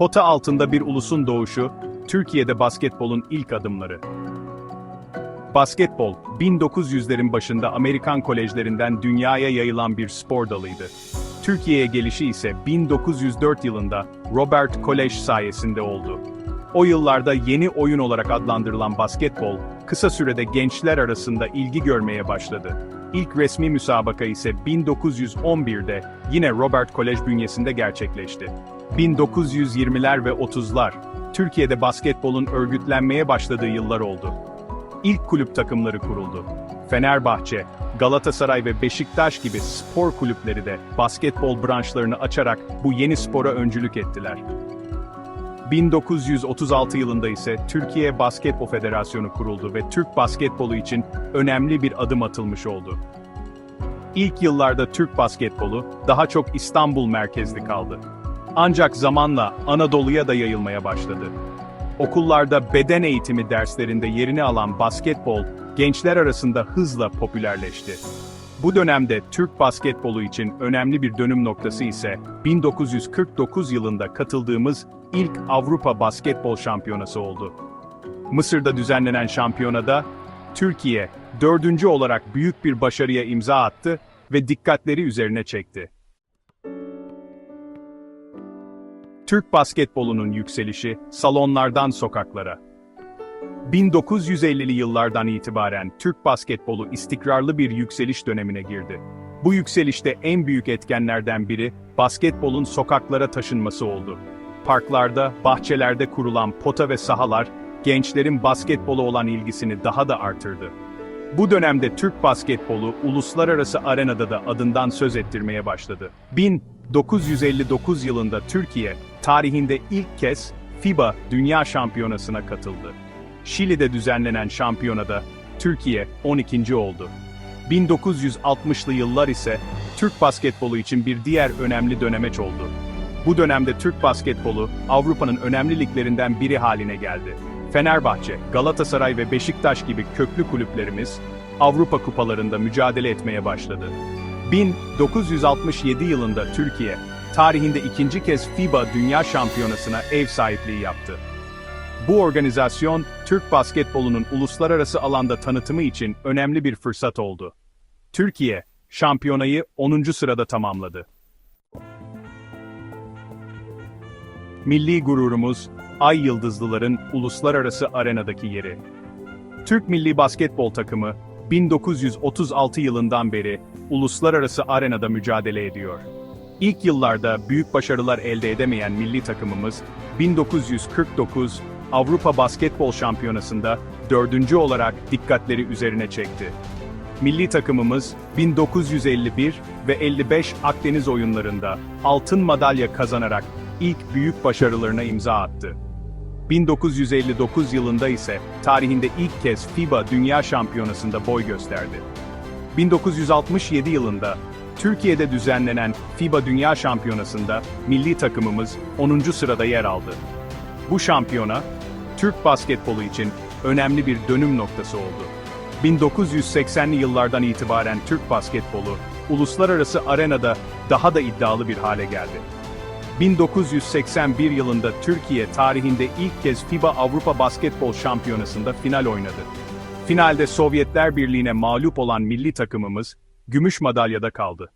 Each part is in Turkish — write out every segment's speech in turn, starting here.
Pota altında bir ulusun doğuşu, Türkiye'de basketbolun ilk adımları. Basketbol, 1900'lerin başında Amerikan kolejlerinden dünyaya yayılan bir spor dalıydı. Türkiye'ye gelişi ise 1904 yılında Robert Kolej sayesinde oldu. O yıllarda yeni oyun olarak adlandırılan basketbol, kısa sürede gençler arasında ilgi görmeye başladı. İlk resmi müsabaka ise 1911'de yine Robert Kolej bünyesinde gerçekleşti. 1920'ler ve 30'lar, Türkiye'de basketbolun örgütlenmeye başladığı yıllar oldu. İlk kulüp takımları kuruldu. Fenerbahçe, Galatasaray ve Beşiktaş gibi spor kulüpleri de basketbol branşlarını açarak bu yeni spora öncülük ettiler. 1936 yılında ise Türkiye Basketbol Federasyonu kuruldu ve Türk basketbolu için önemli bir adım atılmış oldu. İlk yıllarda Türk basketbolu daha çok İstanbul merkezli kaldı. Ancak zamanla Anadolu'ya da yayılmaya başladı. Okullarda beden eğitimi derslerinde yerini alan basketbol, gençler arasında hızla popülerleşti. Bu dönemde Türk basketbolu için önemli bir dönüm noktası ise 1949 yılında katıldığımız ilk Avrupa Basketbol Şampiyonası oldu. Mısır'da düzenlenen şampiyonada Türkiye dördüncü olarak büyük bir başarıya imza attı ve dikkatleri üzerine çekti. Türk basketbolunun yükselişi salonlardan sokaklara. 1950'li yıllardan itibaren Türk basketbolu istikrarlı bir yükseliş dönemine girdi. Bu yükselişte en büyük etkenlerden biri basketbolun sokaklara taşınması oldu. Parklarda, bahçelerde kurulan pota ve sahalar gençlerin basketbola olan ilgisini daha da artırdı. Bu dönemde Türk basketbolu uluslararası arenada da adından söz ettirmeye başladı. 1959 yılında Türkiye, tarihinde ilk kez FIBA Dünya Şampiyonası'na katıldı. Şili'de düzenlenen şampiyonada Türkiye 12. oldu. 1960'lı yıllar ise Türk basketbolu için bir diğer önemli dönemeç oldu. Bu dönemde Türk basketbolu Avrupa'nın önemli liglerinden biri haline geldi. Fenerbahçe, Galatasaray ve Beşiktaş gibi köklü kulüplerimiz Avrupa kupalarında mücadele etmeye başladı. 1967 yılında Türkiye, tarihinde ikinci kez FIBA Dünya Şampiyonası'na ev sahipliği yaptı. Bu organizasyon, Türk basketbolunun uluslararası alanda tanıtımı için önemli bir fırsat oldu. Türkiye, şampiyonayı 10. sırada tamamladı. Milli gururumuz, Ay Yıldızlıların uluslararası arenadaki yeri. Türk milli basketbol takımı, 1936 yılından beri uluslararası arenada mücadele ediyor. İlk yıllarda büyük başarılar elde edemeyen milli takımımız, 1949 Avrupa Basketbol Şampiyonası'nda dördüncü olarak dikkatleri üzerine çekti. Milli takımımız 1951 ve 55 Akdeniz oyunlarında altın madalya kazanarak ilk büyük başarılarına imza attı. 1959 yılında ise tarihinde ilk kez FIBA Dünya Şampiyonası'nda boy gösterdi. 1967 yılında Türkiye'de düzenlenen FIBA Dünya Şampiyonası'nda milli takımımız 10. sırada yer aldı. Bu şampiyona, Türk basketbolu için önemli bir dönüm noktası oldu. 1980'li yıllardan itibaren Türk basketbolu, uluslararası arenada daha da iddialı bir hale geldi. 1981 yılında Türkiye tarihinde ilk kez FIBA Avrupa Basketbol Şampiyonası'nda final oynadı. Finalde Sovyetler Birliği'ne mağlup olan milli takımımız, gümüş madalyada kaldı.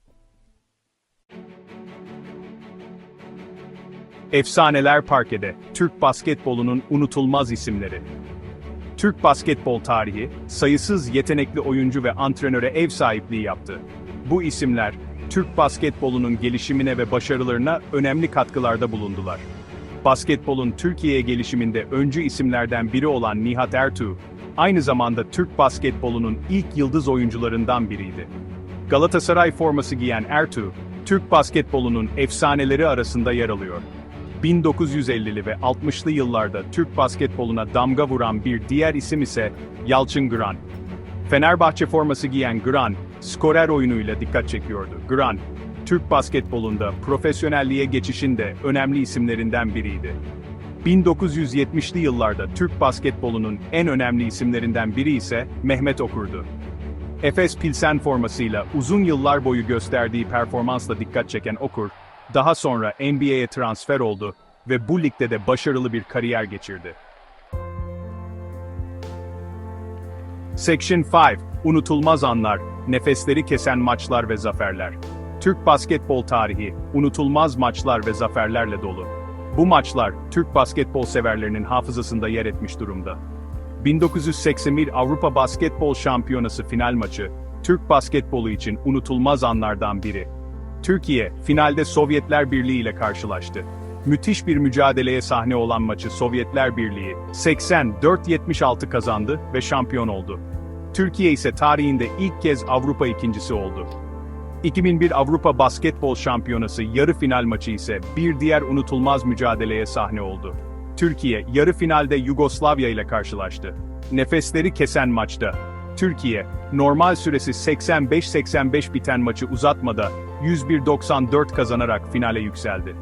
Efsaneler Parkede, Türk basketbolunun unutulmaz isimleri. Türk basketbol tarihi, sayısız yetenekli oyuncu ve antrenöre ev sahipliği yaptı. Bu isimler, Türk basketbolunun gelişimine ve başarılarına önemli katkılarda bulundular. Basketbolun Türkiye'ye gelişiminde öncü isimlerden biri olan Nihat Ertuğ, aynı zamanda Türk basketbolunun ilk yıldız oyuncularından biriydi. Galatasaray forması giyen Ertuğ, Türk basketbolunun efsaneleri arasında yer alıyor. 1950'li ve 60'lı yıllarda Türk basketboluna damga vuran bir diğer isim ise Yalçın Gran. Fenerbahçe forması giyen Gran, skorer oyunuyla dikkat çekiyordu. Gran, Türk basketbolunda profesyonelliğe geçişin de önemli isimlerinden biriydi. 1970'li yıllarda Türk basketbolunun en önemli isimlerinden biri ise Mehmet Okur'du. Efes Pilsen formasıyla uzun yıllar boyu gösterdiği performansla dikkat çeken Okur, daha sonra NBA'ye transfer oldu ve bu ligde de başarılı bir kariyer geçirdi. Section 5, unutulmaz anlar, nefesleri kesen maçlar ve zaferler. Türk basketbol tarihi, unutulmaz maçlar ve zaferlerle dolu. Bu maçlar, Türk basketbol severlerinin hafızasında yer etmiş durumda. 1981 Avrupa Basketbol Şampiyonası final maçı, Türk basketbolu için unutulmaz anlardan biri. Türkiye, finalde Sovyetler Birliği ile karşılaştı. Müthiş bir mücadeleye sahne olan maçı Sovyetler Birliği 84-76 kazandı ve şampiyon oldu. Türkiye ise tarihinde ilk kez Avrupa ikincisi oldu. 2001 Avrupa Basketbol Şampiyonası yarı final maçı ise bir diğer unutulmaz mücadeleye sahne oldu. Türkiye yarı finalde Yugoslavya ile karşılaştı. Nefesleri kesen maçta Türkiye normal süresi 85-85 biten maçı uzatmada 101-94 kazanarak finale yükseldi.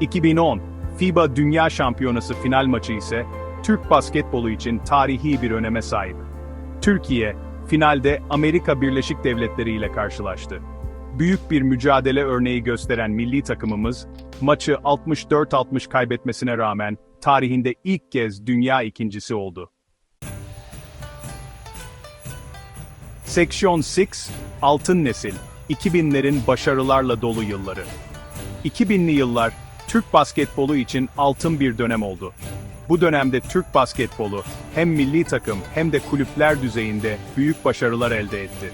2010 FIBA Dünya Şampiyonası final maçı ise Türk basketbolu için tarihi bir öneme sahip. Türkiye, finalde Amerika Birleşik Devletleri ile karşılaştı. Büyük bir mücadele örneği gösteren milli takımımız, maçı 64-60 kaybetmesine rağmen tarihinde ilk kez dünya ikincisi oldu. Section 6, Altın Nesil, 2000'lerin başarılarla dolu yılları. 2000'li yıllar, Türk basketbolu için altın bir dönem oldu. Bu dönemde Türk basketbolu, hem milli takım hem de kulüpler düzeyinde büyük başarılar elde etti.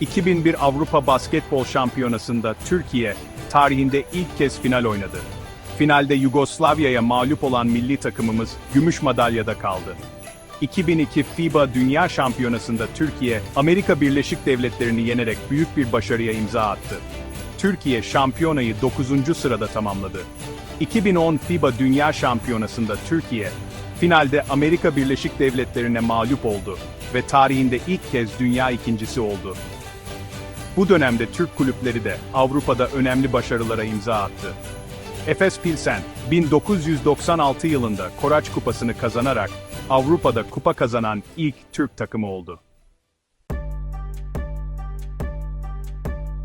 2001 Avrupa Basketbol Şampiyonası'nda Türkiye, tarihinde ilk kez final oynadı. Finalde Yugoslavya'ya mağlup olan milli takımımız, gümüş madalyada kaldı. 2002 FIBA Dünya Şampiyonası'nda Türkiye, Amerika Birleşik Devletleri'ni yenerek büyük bir başarıya imza attı. Türkiye şampiyonayı 9. sırada tamamladı. 2010 FIBA Dünya Şampiyonası'nda Türkiye, finalde Amerika Birleşik Devletleri'ne mağlup oldu ve tarihinde ilk kez dünya ikincisi oldu. Bu dönemde Türk kulüpleri de Avrupa'da önemli başarılara imza attı. Efes Pilsen, 1996 yılında Koraç Kupası'nı kazanarak Avrupa'da kupa kazanan ilk Türk takımı oldu.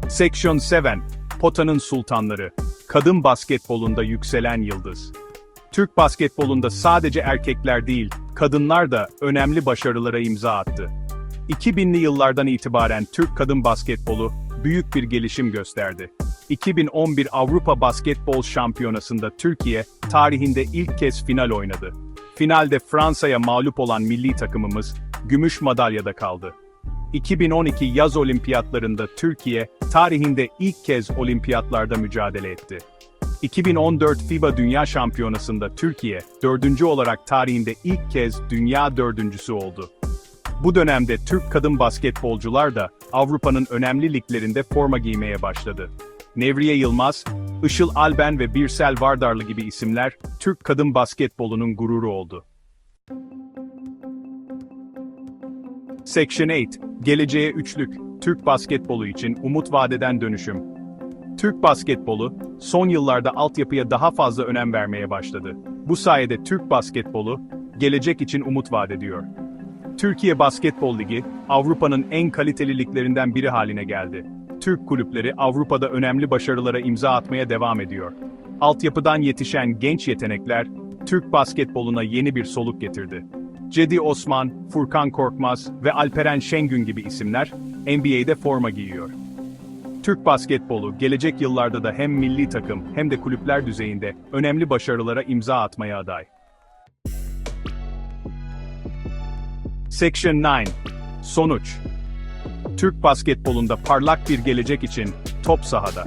Section 7, Pota'nın Sultanları, kadın basketbolunda yükselen yıldız. Türk basketbolunda sadece erkekler değil, kadınlar da önemli başarılara imza attı. 2000'li yıllardan itibaren Türk kadın basketbolu büyük bir gelişim gösterdi. 2011 Avrupa Basketbol Şampiyonası'nda Türkiye tarihinde ilk kez final oynadı. Finalde Fransa'ya mağlup olan milli takımımız gümüş madalyada kaldı. 2012 yaz olimpiyatlarında Türkiye tarihinde ilk kez olimpiyatlarda mücadele etti. 2014 FIBA Dünya Şampiyonası'nda Türkiye, dördüncü olarak tarihinde ilk kez dünya dördüncüsü oldu. Bu dönemde Türk kadın basketbolcular da Avrupa'nın önemli liglerinde forma giymeye başladı. Nevriye Yılmaz, Işıl Alben ve Birsel Vardarlı gibi isimler Türk kadın basketbolunun gururu oldu. Section 8, Geleceğe Üçlük, Türk basketbolu için umut vadeden dönüşüm. Türk basketbolu, son yıllarda altyapıya daha fazla önem vermeye başladı. Bu sayede Türk basketbolu, gelecek için umut vaat ediyor. Türkiye Basketbol Ligi, Avrupa'nın en kaliteli liglerinden biri haline geldi. Türk kulüpleri Avrupa'da önemli başarılara imza atmaya devam ediyor. Altyapıdan yetişen genç yetenekler, Türk basketboluna yeni bir soluk getirdi. Cedi Osman, Furkan Korkmaz ve Alperen Şengün gibi isimler, NBA'de forma giyiyor. Türk basketbolu gelecek yıllarda da hem milli takım hem de kulüpler düzeyinde önemli başarılara imza atmaya aday. Section 9 Sonuç Türk basketbolunda parlak bir gelecek için top sahada.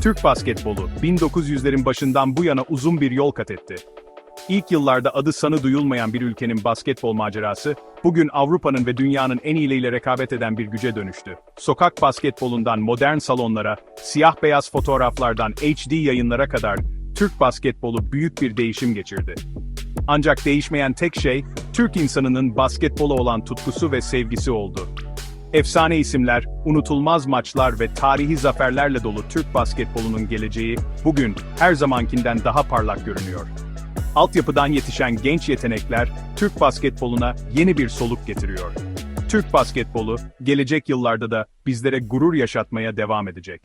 Türk basketbolu 1900'lerin başından bu yana uzun bir yol kat etti. İlk yıllarda adı sanı duyulmayan bir ülkenin basketbol macerası, bugün Avrupa'nın ve dünyanın en iyileriyle rekabet eden bir güce dönüştü. Sokak basketbolundan modern salonlara, siyah beyaz fotoğraflardan HD yayınlara kadar Türk basketbolu büyük bir değişim geçirdi. Ancak değişmeyen tek şey, Türk insanının basketbola olan tutkusu ve sevgisi oldu. Efsane isimler, unutulmaz maçlar ve tarihi zaferlerle dolu Türk basketbolunun geleceği, bugün her zamankinden daha parlak görünüyor. Altyapıdan yetişen genç yetenekler, Türk basketboluna yeni bir soluk getiriyor. Türk basketbolu, gelecek yıllarda da bizlere gurur yaşatmaya devam edecek.